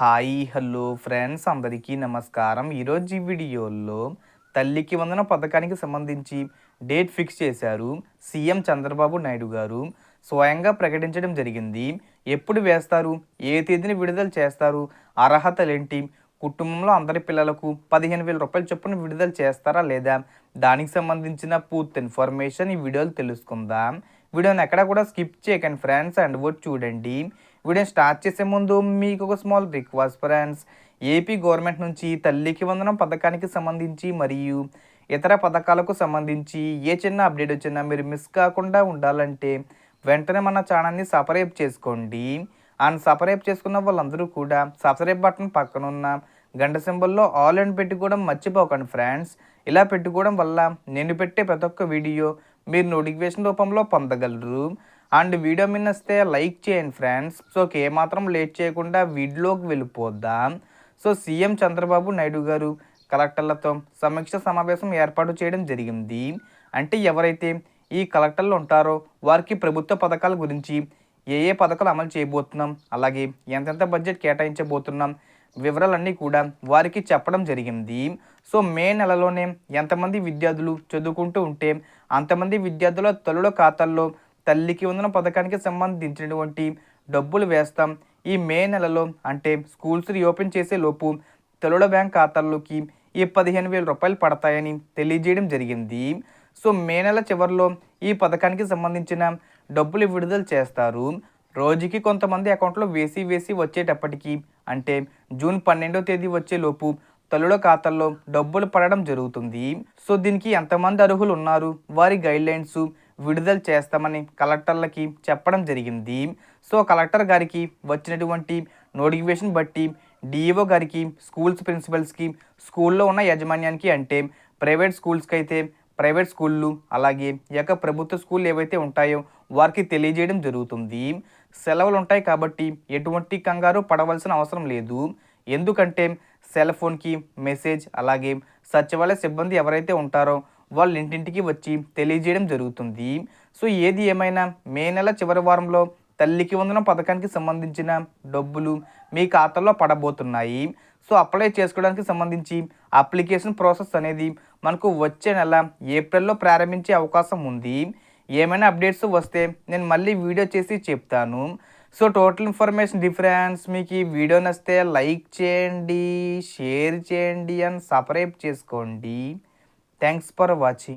Hi hello friends. అందరికీ నమస్కారం. ఈరోజు ఈ వీడియోలో తల్లికి వందన పథకానికి సంబంధించి డేట్ ఫిక్స్ చేశారు సీఎం చంద్రబాబు నాయుడు గారు. స్వయంగా ప్రకటించడం జరిగింది. ఎప్పుడు వేస్తారు? ఏ తేదీని విడుదల చేస్తారు? అర్హతలేంటి? కుటుంబంలో అందరి పిల్లలకు పదిహేను వేల రూపాయల చొప్పున విడుదల చేస్తారా లేదా? దానికి సంబంధించిన పూర్తి ఇన్ఫర్మేషన్ ఈ వీడియోలు తెలుసుకుందాం. వీడియోని ఎక్కడ కూడా స్కిప్ చేయకండి ఫ్రెండ్స్. అండ్ వర్డ్ చూడండి. వీడియోని స్టార్ట్ చేసే ముందు మీకు ఒక small request friends. AP government నుంచి తల్లికి వందనం పథకానికి సంబంధించి మరియు ఇతర పథకాలకు సంబంధించి ఏ చిన్న అప్డేట్ వచ్చినా మీరు మిస్ కాకుండా ఉండాలంటే వెంటనే మన ఛానల్ని సపరేట్ చేసుకోండి. అండ్ సపరేట్ చేసుకున్న వాళ్ళందరూ కూడా సబ్స్క్రైబ్ బటన్ పక్కన ఉన్న గంట సింబల్లో ఆల్ అండ్ పెట్టుకోవడం మర్చిపోకండి ఫ్రెండ్స్. ఇలా పెట్టుకోవడం వల్ల నేను పెట్టే ప్రతి ఒక్క వీడియో మీరు నోటిఫికేషన్ రూపంలో పొందగలరు. అండ్ వీడియో మిన్నస్తే లైక్ చేయండి ఫ్రెండ్స్. సో ఏమాత్రం లేట్ చేయకుండా వీడియోకి వెళ్ళిపోద్దాం సో సీఎం చంద్రబాబు నాయుడు గారు కలెక్టర్లతో సమీక్ష సమావేశం ఏర్పాటు చేయడం జరిగింది. అంటే ఎవరైతే ఈ కలెక్టర్లు ఉంటారో వారికి ప్రభుత్వ పథకాల గురించి ఏ ఏ పథకాలు అమలు చేయబోతున్నాం? అలాగే ఎంతెంత బడ్జెట్ కేటాయించబోతున్నాం? వివరాలన్నీ కూడా వారికి చెప్పడం జరిగింది. సో మే నెలలోనే ఎంతమంది విద్యార్థులు చదువుకుంటూ ఉంటే అంతమంది విద్యార్థుల తల్లుల ఖాతాల్లో తల్లికి వందన పథకానికి సంబంధించినటువంటి డబ్బులు వేస్తాం. ఈ మే నెలలో అంటే స్కూల్స్ రీఓపెన్ చేసే లోపు తల్లుల బ్యాంక్ ఖాతాల్లోకి ఈ పదిహేను వేల రూపాయలు పడతాయని తెలియజేయడం జరిగింది. సో మే నెల చివరిలో ఈ పథకానికి సంబంధించిన డబ్బులు విడుదల చేస్తారు. రోజుకి కొంతమంది అకౌంట్లో వేసి వేసి వచ్చేటప్పటికి అంటే జూన్ పన్నెండో తేదీ వచ్చేలోపు తల్లుల ఖాతాల్లో డబ్బులు పడడం జరుగుతుంది. సో దీనికి ఎంతమంది అర్హులు ఉన్నారు? వారి గైడ్లైన్స్ విడుదల చేస్తామని కలెక్టర్లకి చెప్పడం జరిగింది. సో కలెక్టర్ గారికి వచ్చినటువంటి నోటిఫికేషన్ బట్టి డిఈఓ గారికి స్కూల్స్ ప్రిన్సిపల్స్కి స్కూల్లో ఉన్న యాజమాన్యానికి అంటే ప్రైవేట్ స్కూల్స్కి అయితే ప్రైవేట్ స్కూళ్ళు అలాగే ఈ యొక్క ప్రభుత్వ స్కూళ్ళు ఏవైతే ఉంటాయో వారికి తెలియజేయడం జరుగుతుంది. సెలవులు ఉంటాయి కాబట్టి ఎటువంటి కంగారు పడవలసిన అవసరం లేదు. ఎందుకంటే సెల్ ఫోన్కి మెసేజ్ అలాగే సచివాలయ సిబ్బంది ఎవరైతే ఉంటారో వాళ్ళ ఇంటింటికి వచ్చి తెలియజేయడం జరుగుతుంది. సో ఏది ఏమైనా మే నెల చివరి వారంలో తల్లికి వందనం పథకానికి సంబంధించిన డబ్బులు మీ ఖాతాలో పడబోతున్నాయి. సో అప్లై చేసుకోవడానికి సంబంధించి అప్లికేషన్ ప్రాసెస్ అనేది మనకు వచ్చే నెల ఏప్రిల్లో ప్రారంభించే అవకాశం ఉంది. ఏమైనా అప్డేట్స్ వస్తే నేను మళ్ళీ వీడియో చేసి చెప్తాను. సో టోటల్ ఇన్ఫర్మేషన్ డిఫరెన్స్ మీకు ఈ వీడియో నచ్చితే లైక్ చేయండి షేర్ చేయండి అండ్ సబ్స్క్రైబ్ చేసుకోండి. Thanks for watching.